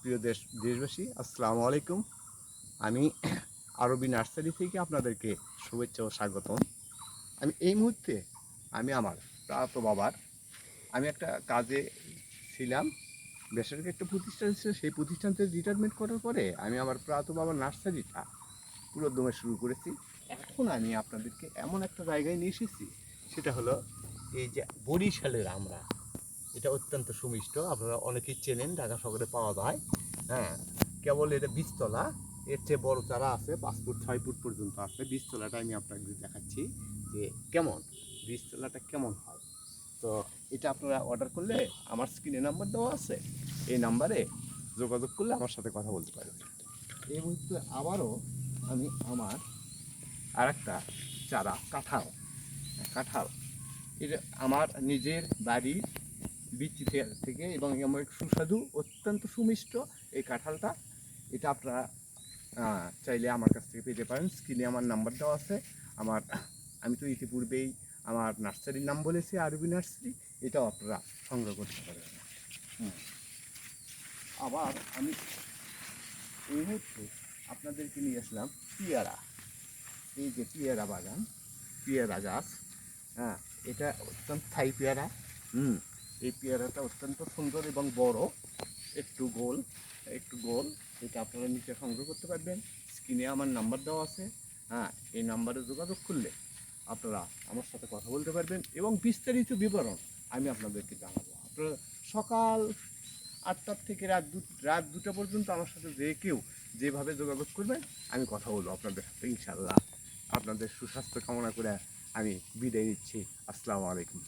প্রিয় দেশ, দেশবাসী, আসসালামু আলাইকুম। আমি আরবি নার্সারি থেকে আপনাদেরকে শুভেচ্ছা ও স্বাগতম। আমি এই মুহূর্তে আমি আমার প্রাত বাবার, আমি একটা কাজে ছিলাম। বেসরকারি একটা প্রতিষ্ঠান ছিল, সেই প্রতিষ্ঠান থেকে রিটায়ারমেন্ট করার পরে আমি আমার প্রাত বাবার নার্সারিটা পুরো দমে শুরু করেছি। এখন আমি আপনাদেরকে এমন একটা জায়গায় নিয়ে এসেছি, সেটা হলো এই যে বরিশালের আমরা এটা অত্যন্ত সুমিষ্ট, আপনারা অনেকেই চেনেন, ঢাকা শহরে পাওয়া যায়। হ্যাঁ কেবল এটা বীজতলা, এর চেয়ে বড় চারা আছে, পাঁচ ফুট, ছয় ফুট পর্যন্ত আছে, বীজতলাটা আমি আপনাকে দেখাচ্ছি যে কেমন, বীজতলাটা কেমন হয়। তো এটা আপনারা অর্ডার করলে আমার স্ক্রিনে নাম্বার দেওয়া আছে, এই নাম্বারে যোগাযোগ করলে আমার সাথে কথা বলতে পারবেন এই মুহূর্তে আবারও আমি আমার আর একটা চারা, কাঁঠাল। কাঁঠাল, এটা আমার নিজের বাড়ির বৃত্তি থেকে এবং আমার সুস্বাদু, অত্যন্ত সুমিষ্ট এই কাঁঠালটা। এটা আপনারা চাইলে আমার কাছ থেকে পেতে পারেন। স্ক্রিনে আমার নাম্বার দেওয়া আছে। আমার, আমি তো ইতিপূর্বেই আমার নার্সারির নাম বলেছি, আরবি নার্সারি। এটাও আপনারা সংগ্রহ করতে পারেন। আবার আমি এই মুহূর্তে আপনাদেরকে নিয়ে আসলাম পিয়ারা। এই যে পেয়ারা বাগান, পিয়ারা গাছ হ্যাঁ এটা অত্যন্ত থাই পেয়ারা। হুম। এই পেয়ারাটা অত্যন্ত সুন্দর এবং বড়। একটু গোল একটু গোল। এটা আপনারা নিচে সংগ্রহ করতে পারবেন। স্ক্রিনে আমার নাম্বার দেওয়া আছে। হ্যাঁ এই নাম্বারে যোগাযোগ করলে আপনারা আমার সাথে কথা বলতে পারবেন এবং বিস্তারিত বিবরণ আমি আপনাদেরকে জানাব। আপনারা সকাল আটটার থেকে রাত দু, রাত দুটা পর্যন্ত আমার সাথে যে কেউ যেভাবে যোগাযোগ করবেন, আমি কথা বলব আপনাদের সাথে ইনশাল্লাহ আপনাদের সুস্বাস্থ্য কামনা করে আমি বিদায় নিচ্ছি। আসসালামু আলাইকুম।